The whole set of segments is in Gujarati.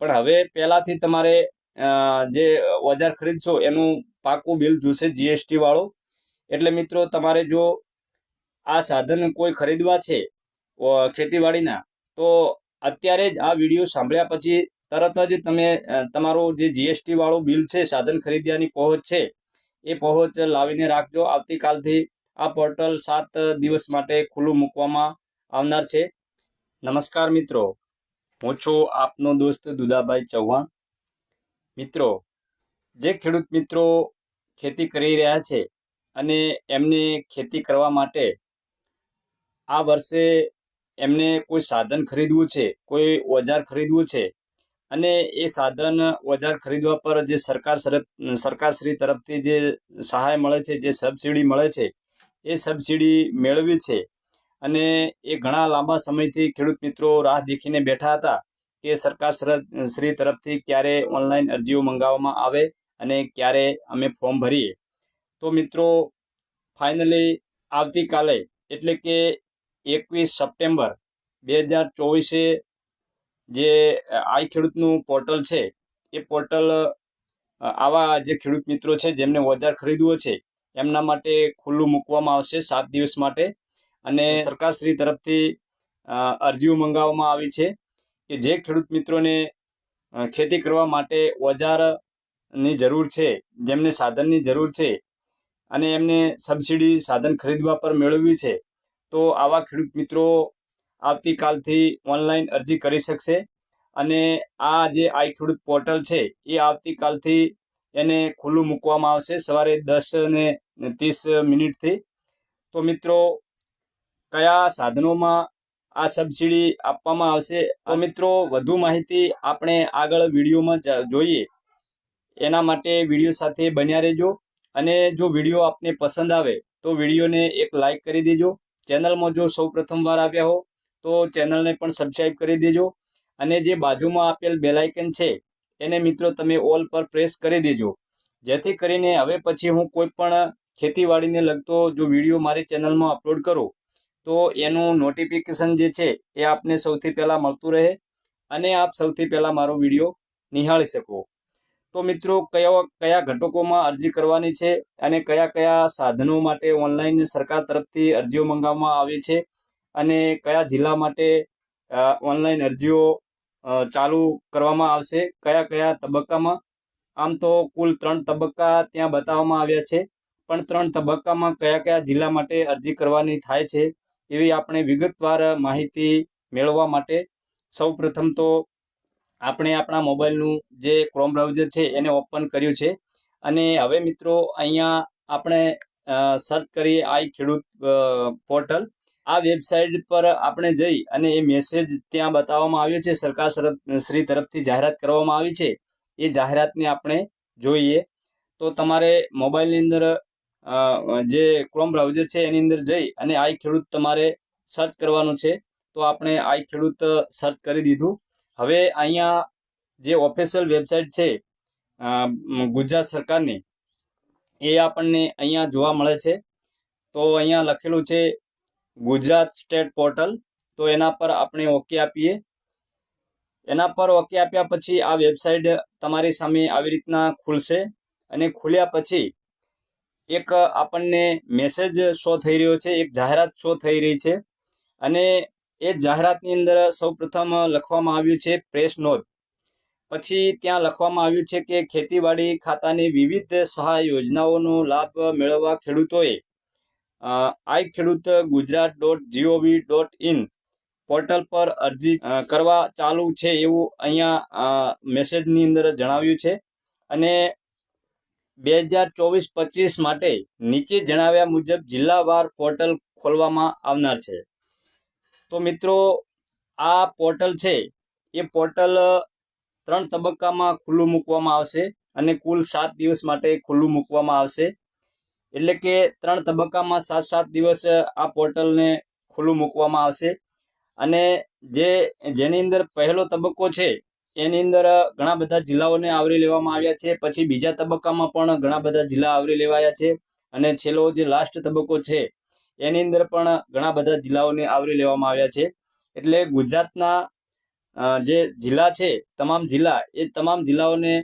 પણ હવે પહેલાંથી તમારે જે ઓજાર ખરીદશો એનું પાકું બિલ જોશે જીએસટી વાળું. એટલે મિત્રો, તમારે જો આ સાધન કોઈ ખરીદવા છે ખેતીવાડીના, તો અત્યારે જ આ વીડિયો સાંભળ્યા પછી તરત જ તમે તમારું જે જીએસટી વાળું બિલ છે, સાધન ખરીદ્યાની પહોંચ છે, એ પહોંચ લાવીને રાખજો. આવતીકાલથી આ પોર્ટલ સાત દિવસ માટે ખુલ્લું મૂકવામાં આવનાર છે. નમસ્કાર મિત્રો. હું છું આપનો દોસ્ત દુદાભાઈ ચૌહાણ. મિત્રો, જે ખેડૂત મિત્રો ખેતી કરી રહ્યા છે અને એમને ખેતી કરવા માટે આ વર્ષે એમને કોઈ સાધન ખરીદવું છે, કોઈ ઓજાર ખરીદવું છે અને એ સાધન, ઓજાર ખરીદવા પર જે સરકાર સરકારશ્રી તરફથી જે સહાય મળે છે, જે સબસિડી મળે છે, એ સબસિડી મેળવી છે અને એ ઘણા લાંબા સમયથી ખેડૂત મિત્રો રાહ દેખીને બેઠા હતા કે સરકાર સર- શ્રી તરફથી ક્યારે ઓનલાઈન અરજીઓ મંગાવવામાં આવે અને ક્યારે અમે ફોર્મ ભરીએ. તો મિત્રો, ફાઇનલી આવતીકાલે, એટલે કે એકવીસ સપ્ટેમ્બર બે હજાર ચોવીસે જે આઈ ખેડૂતનું પોર્ટલ છે, એ પોર્ટલ આવા જે ખેડૂત મિત્રો છે જેમને ઓજાર ખરીદવો છે, એમના માટે ખુલ્લું મૂકવામાં આવશે સાત દિવસ માટે. અને સરકારશ્રી તરફથી અરજીઓ મંગાવવામાં આવી છે કે જે ખેડૂત મિત્રોને ખેતી કરવા માટે ઓજારની જરૂર છે જેમને સાધનની જરૂર છે અને એમને સબસિડી સાધન ખરીદવા પર મેળવવી છે તો આવા ખેડૂત મિત્રો આવતીકાલથી ઓનલાઈન અરજી કરી શકશે અને આ જે આઈ ખેડૂત પોર્ટલ છે એ આવતીકાલથી એને ખુલ્લું મૂકવામાં આવશે સવારે દસ ને ત્રીસ મિનિટથી. તો મિત્રો કયા સાધનોમાં આ સબસિડી આપવામાં આવશે? તો મિત્રો, વધુ માહિતી આપણે આગળ વિડીયોમાં જોઈએ. એના માટે વીડિયો સાથે બન્યા રહેજો. અને જો વીડિયો આપને પસંદ આવે, તો વિડીયોને એક લાઈક કરી દેજો. ચેનલમાં જો સૌ પ્રથમવાર આવ્યા હો, તો ચેનલને પણ સબસ્ક્રાઈબ કરી દેજો. અને જે બાજુમાં આપેલ બેલાઇકન છે, એને મિત્રો તમે ઓલ પર પ્રેસ કરી દેજો. જેથી કરીને હવે પછી હું કોઈ પણ ખેતીવાડીને લગતો જો વીડિયો મારી ચેનલમાં અપલોડ કરું તો એનું નોટિફિકેશન જે છે એ આપને સૌથી પહેલાં મળતું રહે અને આપ સૌથી પહેલાં મારો વીડિયો નિહાળી શકો. તો મિત્રો, કયા કયા ઘટકોમાં અરજી કરવાની છે અને કયા કયા સાધનો માટે ઓનલાઈન સરકાર તરફથી અરજીઓ મંગાવવામાં આવી છે અને કયા જિલ્લા માટે ઓનલાઈન અરજીઓ ચાલુ કરવામાં આવશે, કયા કયા તબક્કામાં? આમ તો કુલ ત્રણ તબક્કા ત્યાં બતાવવામાં આવ્યા છે, પણ ત્રણ તબક્કામાં કયા કયા જિલ્લા માટે અરજી કરવાની થાય છે? એવી આપણે વિગતવાર માહિતી મેળવવા માટે સૌપ્રથમ તો આપણે આપણા મોબાઈલનું જે ક્રોમ બ્રાઉઝર છે એને ઓપન કર્યું છે. અને હવે મિત્રો અહીંયા આપણે સર્ચ કરીએ આઈ ખેડૂત પોર્ટલ આ વેબસાઇટ પર આપણે જઈ અને એ મેસેજ ત્યાં બતાવવામાં આવ્યો છે. સરકાર શ્રી તરફથી જાહેરાત કરવામાં આવી છે. એ જાહેરાતને આપણે જોઈએ. તો તમારે મોબાઈલની અંદર જે ક્રોમ બ્રાઉઝર છે એની અંદર જઈ અને આઈ ખેડૂત તમારે સર્ચ કરવાનું છે, તો આપણે આઈ ખેડૂત સર્ચ કરી દીધું. હવે અહીંયા જે ઓફિશિયલ વેબસાઇટ છે ગુજરાત સરકારની, એ આપણને અહીંયા જોવા મળે છે. તો અહીંયા લખેલું છે, ગુજરાત સ્ટેટ પોર્ટલ. તો એના પર આપણે ઓકે આપીએ. એના પર ઓકે આપ્યા પછી આ વેબસાઇટ તમારી સામે આવી રીતના ખુલશે. અને ખુલ્યા પછી એક આપણને મેસેજ શો થઈ રહ્યો છે, એક જાહેરાત શો થઈ રહી છે. અને એ જાહેરાતની અંદર સૌપ્રથમ લખવામાં આવ્યું છે પ્રેસ નોંધ પછી ત્યાં લખવામાં આવ્યું છે કે, ખેતીવાડી ખાતાની વિવિધ સહાય યોજનાઓનો લાભ મેળવવા ખેડૂતોએ I Khedut Gujarat dot G O V dot in portal પર અરજી કરવા ચાલુ છે એવું અહીંયા મેસેજની અંદર જણાવ્યું છે. અને બે હજાર ચોવીસ પચીસ માટે નીચે જણાવ્યા મુજબ જિલ્લાવાર પોર્ટલ ખોલવામાં આવનાર છે. તો મિત્રો, આ પોર્ટલ છે, એ પોર્ટલ ત્રણ તબક્કામાં ખુલ્લું મૂકવામાં આવશે અને કુલ સાત દિવસ માટે ખુલ્લું મૂકવામાં આવશે. એટલે કે ત્રણ તબક્કામાં સાત સાત દિવસ આ પોર્ટલને ખુલ્લું મૂકવામાં આવશે. અને જે, જેની અંદર પહેલો તબક્કો છે એની અંદર ઘણા બધા જિલ્લાઓને આવરી લેવામાં આવ્યા છે. પછી બીજા તબક્કામાં પણ ઘણા બધા જિલ્લા આવરી લેવાયા છે અને છેલ્લો જે લાસ્ટ તબક્કો છે, એની અંદર પણ ઘણા બધા જિલ્લાઓને આવરી લેવામાં આવ્યા છે. એટલે ગુજરાતના જે જિલ્લા છે, તમામ જિલ્લા, એ તમામ જિલ્લાઓને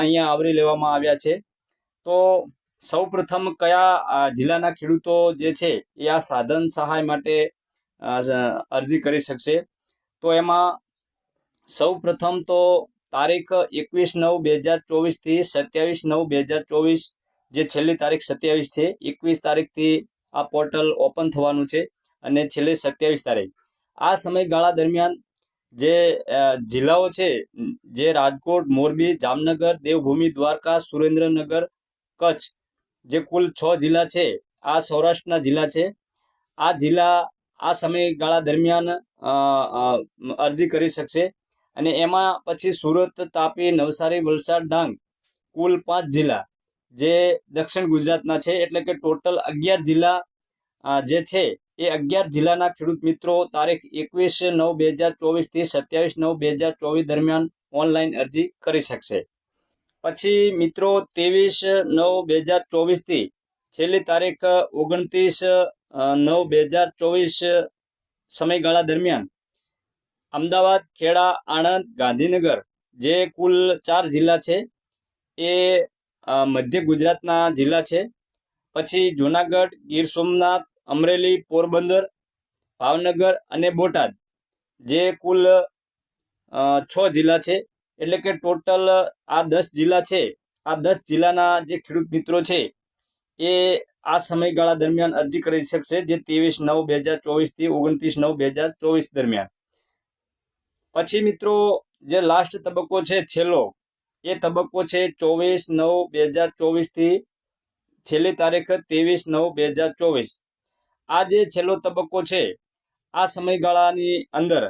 અહીંયા આવરી લેવામાં આવ્યા છે. તો સૌ કયા જિલ્લાના ખેડૂતો જે છે, એ આ સાધન સહાય માટે અરજી કરી શકશે? તો એમાં સૌ પ્રથમ તો તારીખ એકવીસ નવ બે હજાર ચોવીસથી સત્યાવીસ નવ બે હજાર ચોવીસ જે છેલ્લી તારીખ સત્યાવીસ છે, એકવીસ તારીખથી આ પોર્ટલ ઓપન થવાનું છે અને છેલ્લી સત્યાવીસ તારીખ. આ સમયગાળા દરમિયાન જે જિલ્લાઓ છે, જે રાજકોટ, મોરબી, જામનગર, દેવભૂમિ, દ્વારકા, સુરેન્દ્રનગર, કચ્છ જે કુલ છ જિલ્લા છે, આ સૌરાષ્ટ્રના જિલ્લા છે. આ જિલ્લા આ સમયગાળા દરમિયાન અરજી કરી શકશે. અને એમાં પછી સુરત, તાપી, નવસારી, વલસાડ, ડાંગ, કુલ પાંચ જિલ્લા, જે દક્ષિણ ગુજરાતના છે, એટલે કે ટોટલ અગિયાર જિલ્લા જે છે, એ અગિયાર જિલ્લાના ખેડૂત મિત્રો, તારીખ એકવીસ નવ બે હજાર ચોવીસથી સત્યાવીસ નવ બે હજાર ચોવીસ દરમિયાન ઓનલાઈન અરજી કરી શકશે. પછી મિત્રો, ત્રેવીસ નવ બે હજાર ચોવીસથી છેલ્લી તારીખ ઓગણત્રીસ નવ બે હજાર ચોવીસ સમયગાળા દરમિયાન અમદાવાદ, ખેડા, આણંદ, ગાંધીનગર જે કુલ ચાર જિલ્લા છે, એ મધ્ય ગુજરાતના જિલ્લા છે. પછી જુનાગઢ, ગીર સોમનાથ, અમરેલી, પોરબંદર, ભાવનગર અને બોટાદ જે કુલ છ જિલ્લા છે. એટલે કે ટોટલ આ દસ જિલ્લા છે, આ દસ જિલ્લાના જે ખેડૂત મિત્રો છે, એ આ સમયગાળા દરમિયાન અરજી કરી શકશે જે ત્રેવીસ નવ બે હજાર ચોવીસથી ઓગણત્રીસ નવ બે હજાર ચોવીસ દરમિયાન. પછી મિત્રો, જે લાસ્ટ તબક્કો છે છેલ્લો, એ તબક્કો છે ચોવીસ નવ બે હજાર ચોવીસથી છેલ્લી તારીખ ત્રેવીસ નવ બે હજાર ચોવીસ. આ જે છેલ્લો તબક્કો છે, આ સમયગાળાની અંદર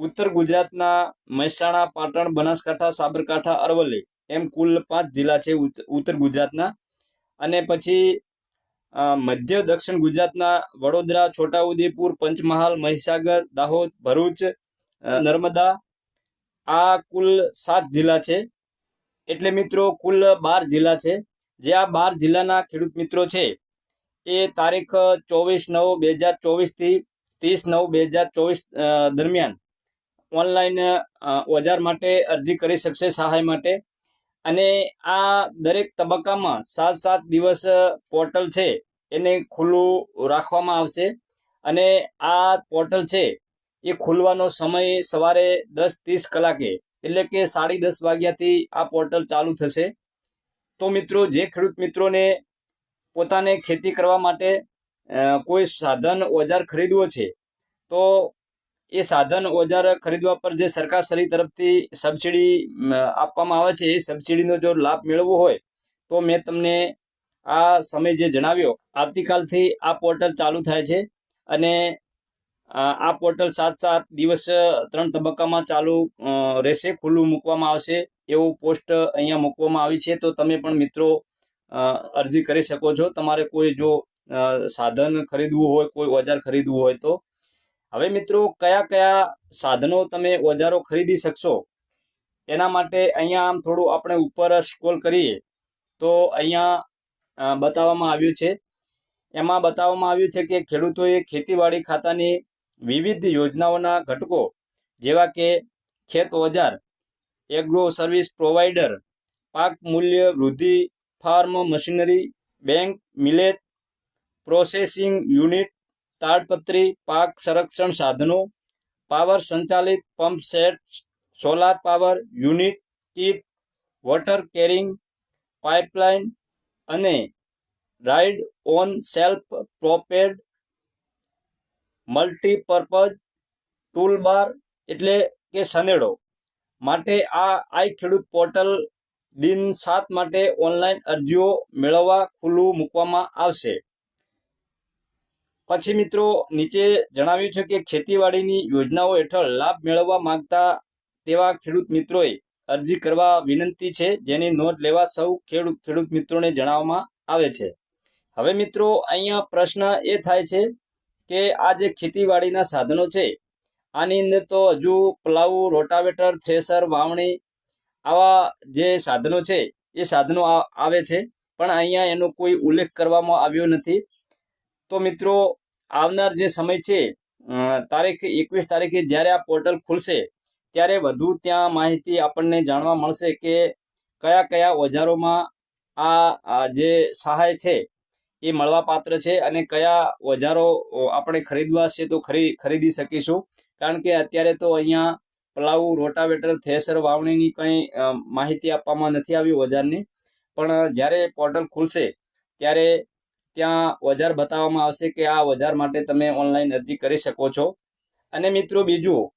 ઉત્તર ગુજરાતના મહેસાણા, પાટણ, બનાસકાંઠા, સાબરકાંઠા, અરવલ્લી એમ કુલ પાંચ જિલ્લા છે ઉત્તર ગુજરાતના. અને પછી મધ્ય દક્ષિણ ગુજરાતના વડોદરા, છોટાઉદેપુર, પંચમહાલ, મહીસાગર, દાહોદ, ભરૂચ નર્મદા, આ કુલ સાત જિલ્લા છે. એટલે મિત્રો, કુલ બાર જિલ્લા છે. જે આ બાર જિલ્લાના ખેડૂત મિત્રો છે, એ તારીખ ચોવીસ નવ બે હજાર ચોવીસથી ત્રીસ નવ બે હજાર ચોવીસ દરમિયાન ઓનલાઈન ઓજાર માટે અરજી કરી શકશે સહાય માટે. અને આ દરેક તબક્કામાં સાત સાત દિવસ પોર્ટલ છે, એને ખુલ્લું રાખવામાં આવશે. અને આ પોર્ટલ છે એ ખુલવાનો સમય સવારે દસ ત્રીસ કલાકે, એટલે કે સાડી દસ વાગ્યાથી આ પોર્ટલ ચાલુ થશે. તો મિત્રો, જે ખેડૂત મિત્રોને પોતાને ખેતી કરવા માટે કોઈ સાધન ઓજાર ખરીદવો છે, તો એ સાધન ઓજાર ખરીદવા પર જે સરકારશ્રી તરફથી સબસિડી આપવામાં આવે છે, એ સબસિડીનો જો લાભ મેળવવો હોય, તો મેં તમને આ સમય જે જણાવ્યો, આવતીકાલથી આ પોર્ટલ ચાલુ થાય છે. અને આ પોર્ટલ સાત સાત દિવસ ત્રણ તબક્કામાં ચાલુ રહેશે, ખુલ્લું મૂકવામાં આવશે, એવું પોસ્ટ અહીંયા મૂકવામાં આવી છે. તો તમે પણ મિત્રો અરજી કરી શકો છો. તમારે કોઈ જો સાધન ખરીદવું હોય, કોઈ ઓજાર ખરીદવું હોય તો. હવે મિત્રો, કયા કયા સાધનો તમે ઓજારો ખરીદી શકશો? એના માટે અહીંયા આમ થોડું આપણે ઉપર સ્ક્રોલ કરીએ. તો અહીંયા બતાવવામાં આવ્યું છે. એમાં બતાવવામાં આવ્યું છે કે ખેડૂતોએ ખેતીવાડી ખાતાની વિવિધ યોજનાઓના ઘટકો, જેવા કે ખેત ઓજાર એગ્રો સર્વિસ પ્રોવાઈડર પાક મૂલ્ય વૃદ્ધિ farm machinery bank millet processing unit તાડપત્રી, પાક સંરક્ષણ સાધનો પાવર સંચાલિત pump set solar power unit kit water carrying pipeline અને ride on self propelled multipurpose toolbar એટલે કે સનેડો. માટે આ આઈ ખેડૂત પોર્ટલ દિન સાત માટે ઓનલાઈન અરજીઓ મેળવવા ખુલ્લું મૂકવામાં આવશે. પછી મિત્રો, નીચે જણાવ્યું છે કે ખેતીવાડીની યોજનાઓ હેઠળ લાભ મેળવવા માંગતા તેવા ખેડૂત મિત્રોએ અરજી કરવા વિનંતી છે, જેની નોંધ લેવા સૌ ખેડૂત ખેડૂત મિત્રોને જણાવવામાં આવે છે. હવે મિત્રો, અહીંયા પ્રશ્ન એ થાય છે કે આ જે ખેતીવાડીના સાધનો છે, આની અંદર તો હજુ પ્લાવ રોટાવેટર, થ્રેસર, વાવણી આવા જે સાધનો છે, એ સાધનો આવે છે. પણ અહીંયા એનો કોઈ ઉલ્લેખ કરવામાં આવ્યો નથી. તો મિત્રો, આવનાર જે સમય છે તારીખ એકવીસ તારીખે જ્યારે આ પોર્ટલ ખુલશે, ત્યારે વધુ ત્યાં માહિતી આપણને જાણવા મળશે કે કયા કયા ઓજારોમાં આ જે સહાય છે એ મળવા પાત્ર છે અને કયા ઓજારો આપણે ખરીદવા છે તો ખરી, ખરીદી શકીશું. કારણ કે અત્યારે તો અહીંયા પ્લાવ રોટાવેટર, થેસર વાવણીની કંઈ માહિતી આપવામાં નથી આવી ઓજારની. પણ જ્યારે પોર્ટલ ખુલશે, ત્યારે ત્યાં ઓજાર બતાવવામાં આવશે કે આ ઓજાર માટે તમે ઓનલાઈન અરજી કરી શકો છો. અને મિત્રો બીજું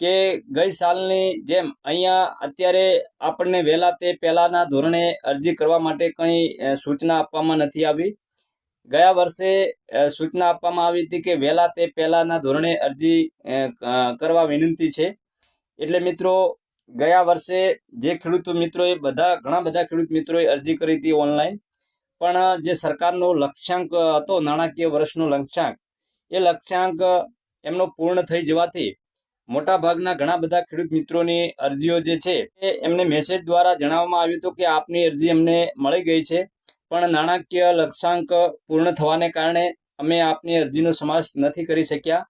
કે ગઈ સાલની જેમ અહીંયા અત્યારે આપણને વહેલા તે પહેલાંના ધોરણે અરજી કરવા માટે કંઈ સૂચના આપવામાં નથી આવી. ગયા વર્ષે સૂચના આપવામાં આવી હતી કે વહેલા તે પહેલાંના ધોરણે અરજી કરવા વિનંતી છે. એટલે મિત્રો, ગયા વર્ષે જે ખેડૂત મિત્રોએ બધા, ઘણા બધા ખેડૂત મિત્રોએ અરજી કરી હતી ઓનલાઈન, પણ જે સરકારનો લક્ષ્યાંક હતો, નાણાકીય વર્ષનો લક્ષ્યાંક, એ લક્ષ્યાંક એમનો પૂર્ણ થઈ જવાથી મોટા ભાગના ઘણા બધા ખેડૂત મિત્રોની અરજીઓ જે છે, એ એમને મેસેજ દ્વારા જણાવવામાં આવ્યું હતું કે આપની અરજી અમને મળી ગઈ છે, પણ નાણાકીય લક્ષ્યાંક પૂર્ણ થવાને કારણે અમે આપની અરજીનો સમાવેશ નથી કરી શક્યા.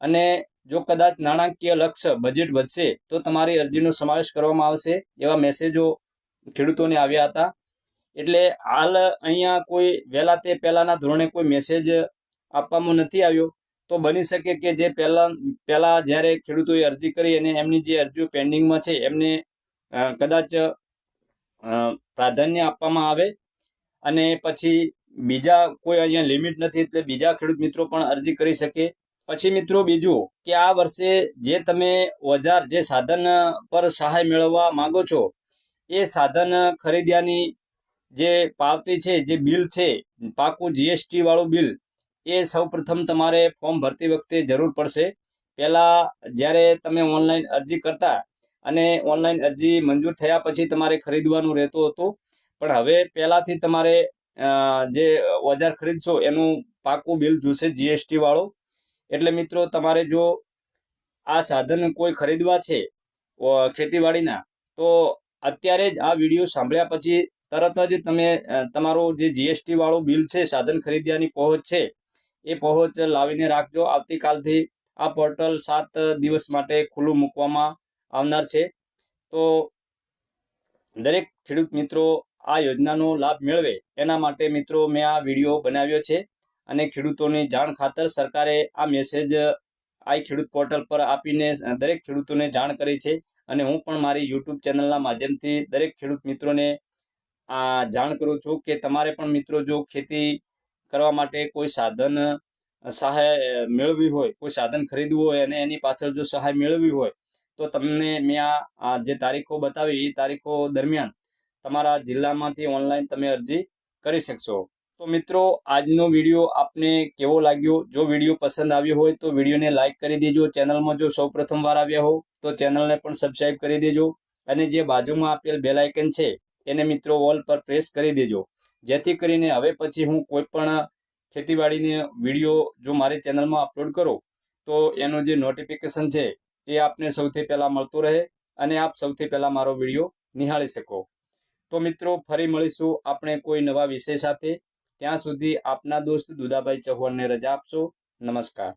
અને જો કદાચ નાણાકીય લક્ષ્ય બજેટ વધશે, તો તમારી અરજીનો સમાવેશ કરવામાં આવશે, એવા મેસેજો ખેડૂતોને આવ્યા હતા. એટલે હાલ અહીંયા કોઈ વહેલા તે પહેલાંના ધોરણે કોઈ મેસેજ આપવામાં નથી આવ્યો. તો બની શકે કે જે પહેલા, પહેલાં જ્યારે ખેડૂતોએ અરજી કરી અને એમની જે અરજીઓ પેન્ડિંગમાં છે, એમને કદાચ પ્રાધાન્ય આપવામાં આવે અને પછી બીજા કોઈ અહીંયા લિમિટ નથી એટલે બીજા ખેડૂત મિત્રો પણ અરજી કરી શકે. પછી મિત્રો બીજું કે આ વર્ષે જે તમે ઓજાર જે સાધન પર સહાય મેળવવા માંગો છો, એ સાધન ખરીદ્યાની જે પાવતી છે, જે બિલ છે, પાકું જીએસટી વાળું બિલ એ સૌપ્રથમ તમારે ફોર્મ ભરતી વખતે જરૂર પડશે. પહેલાં જ્યારે તમે ઓનલાઈન અરજી કરતા અને ઓનલાઈન અરજી મંજૂર થયા પછી તમારે ખરીદવાનું રહેતું હતું. પણ હવે પહેલાંથી તમારે જે ઓજાર ખરીદશો એનું પાકું બિલ જોશે જીએસટી વાળું. એટલે મિત્રો તમારે જો આ સાધન કોઈ ખરીદવા છે ખેતીવાડીના, તો અત્યારે જ આ વીડિયો સાંભળ્યા પછી તરત જ તમે તમારું જે જીએસટી વાળું બિલ છે, સાધન ખરીદ્યાની પહોંચ છે એ પહોંચ લાવીને રાખજો. આવતીકાલથી આ પોર્ટલ સાત દિવસ માટે ખુલ્લું મૂકવામાં આવનાર છે. તો દરેક ખેડૂત મિત્રો આ યોજનાનો લાભ મેળવે એના માટે મિત્રો મેં આ વીડિયો બનાવ્યો છે અને ખેડૂતોની જાણ ખાતર સરકારે આ મેસેજ આ ખેડૂત પોર્ટલ પર આપીને દરેક ખેડૂતોને જાણ કરી છે અને હું પણ મારી યુટ્યુબ ચેનલના માધ્યમથી દરેક ખેડૂત મિત્રોને આ જાણ કરું છું કે તમારે પણ મિત્રો જો ખેતી કરવા માટે કોઈ સાધન સહાય મેળવી હોય, કોઈ સાધન ખરીદવું હોય અને એની પાછળ જો સહાય મેળવવી હોય, તો તમને મેં આ જે તારીખો બતાવી એ તારીખો દરમિયાન તમારા જિલ્લામાંથી ઓનલાઈન તમે અરજી કરી શકશો. તો મિત્રો, આજનો વીડિયો આપને કેવો લાગ્યો? જો વીડિયો પસંદ આવ્યો હોય તો વિડીયોને લાઇક કરી દેજો. ચેનલમાં જો સૌ પ્રથમ વાર આવ્યા હો તો ચેનલને પણ સબસ્ક્રાઈબ કરી દેજો અને જે બાજુમાં આપેલ બેલ છે, એને મિત્રો ઓલ પર પ્રેસ કરી દેજો. જેથી કરીને હવે પછી હું કોઈ પણ ખેતીવાડીને વીડિયો જો મારી ચેનલમાં અપલોડ કરું, તો એનું જે નોટિફિકેશન છે એ આપને સૌથી પહેલાં મળતું રહે અને આપ સૌથી પહેલાં મારો વીડિયો નિહાળી શકો. તો મિત્રો, ફરી મળીશું આપણે કોઈ નવા વિષય સાથે. ત્યાં સુધી આપના દોસ્ત દુદાભાઈ ચૌહાણને રજા આપશો. નમસ્કાર.